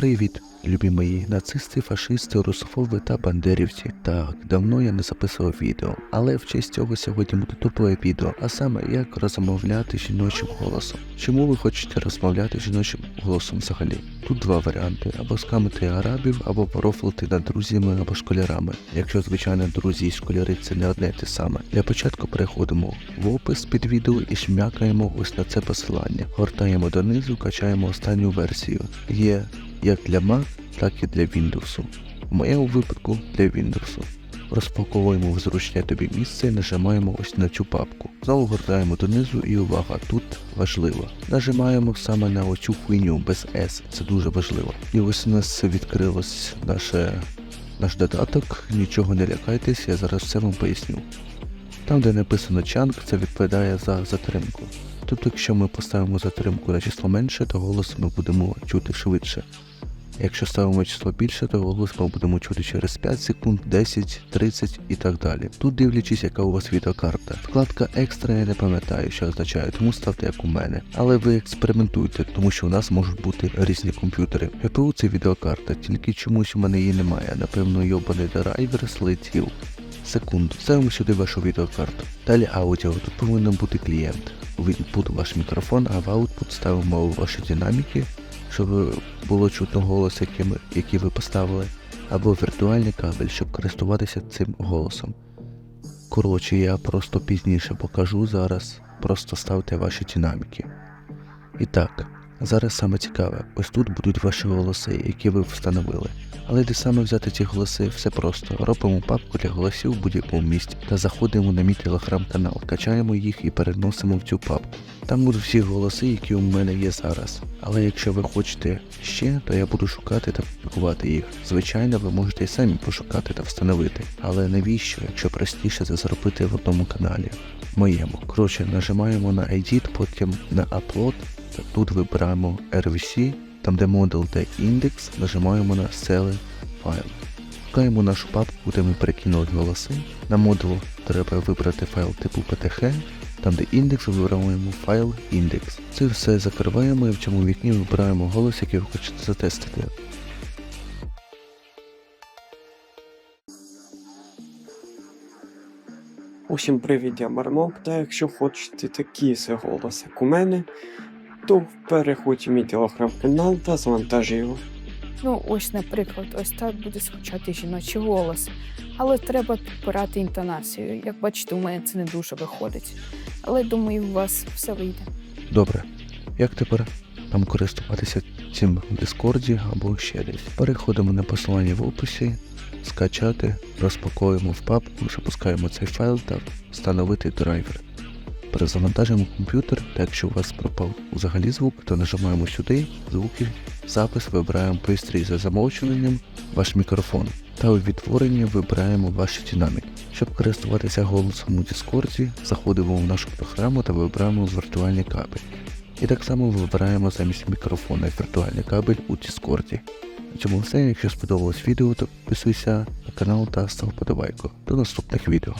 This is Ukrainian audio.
Привіт, любі мої нацисти, фашисти, русофоби та бандерівці. Так, давно я не записував відео, але в честь цього сьогодні буде топове відео, а саме як розмовляти жіночим голосом. Чому ви хочете розмовляти жіночим голосом взагалі? Тут два варіанти: або скамити арабів, або порофлити над друзями або школярами. Якщо звичайно друзі і школяри це не одне те саме. Для початку переходимо в опис під відео і шмякаємо ось на це посилання. Гортаємо донизу, качаємо останню версію. Є як для Mac, так і для Windows. В моєму випадку для Windows. Розпаковуємо в зручне тобі місце і нажимаємо ось на цю папку. Знову гортаємо донизу і увага, тут важливо. Нажимаємо саме на оцю хуйню без S, це дуже важливо. І ось у нас відкрилось наше, наш додаток, нічого не лякайтесь, я зараз все вам поясню. Там, де написано чанк, це відповідає за затримку. Тобто, якщо ми поставимо затримку на число менше, то голос ми будемо чути швидше. Якщо ставимо число більше, то голос ми будемо чути через 5 секунд, 10, 30 і так далі. Тут дивлячись, яка у вас відеокарта. Вкладка екстра я не пам'ятаю, що означає, тому ставте як у мене. Але ви експериментуйте, тому що у нас можуть бути різні комп'ютери. GPU це відеокарта, тільки чомусь у мене її немає. Напевно, йобаний драйвер злетів. Секунду, ставимо сюди вашу відеокарту. Далі аудіо, тут повинен бути клієнт. В інпут ваш мікрофон, а в аутпут ставимо ваші динаміки, щоб було чутно голос, який, який ви поставили, або віртуальний кабель, щоб користуватися цим голосом. Коротше, я просто пізніше покажу зараз, просто ставте ваші динаміки. І так, зараз саме цікаве, ось тут будуть ваші голоси, які ви встановили. Але де саме взяти ці голоси, все просто. Робимо папку для голосів в будь-якому місці та заходимо на мій телеграм-канал, качаємо їх і переносимо в цю папку. Там будуть всі голоси, які у мене є зараз. Але якщо ви хочете ще, то я буду шукати та публікувати їх. Звичайно, ви можете і самі пошукати та встановити. Але навіщо, якщо простіше це зробити в одному каналі? Моєму. Коротше, нажимаємо на Edit, потім на Upload, тут вибираємо RVC, там де модул та індекс, нажимаємо на Save файл. Шукаємо нашу папку, де ми перекинули голоси. На модулу треба вибрати файл типу PTG, там де індекс вибираємо файл індекс. Це все закриваємо і в цьому вікні вибираємо голос, який ви хочете затестити. Усім привіт, я Мармок, та якщо хочете такі голос, як у мене, то переходь в мій телеграм-канал та завантажуй його. Ну, ось, наприклад, ось так буде звучати жіночий голос. Але треба підбирати інтонацію. Як бачите, у мене це не дуже виходить. Але думаю, у вас все вийде. Добре. Як тепер нам користуватися цим в Дискорді або ще десь? Переходимо на посилання в описі, скачати, розпаковуємо в папку, запускаємо цей файл та встановити драйвер. Перезавантажуємо комп'ютер, та якщо у вас пропав взагалі звук, то нажимаємо сюди, звуки, запис, вибираємо пристрій за замовчуванням, ваш мікрофон. Та у відтворенні вибираємо ваші динаміки. Щоб користуватися голосом у Discord, заходимо в нашу програму та вибираємо віртуальний кабель. І так само вибираємо замість мікрофона віртуальний кабель у Discord. На цьому все. Якщо сподобалось відео, то підписуйся на канал та став подобайку. До наступних відео.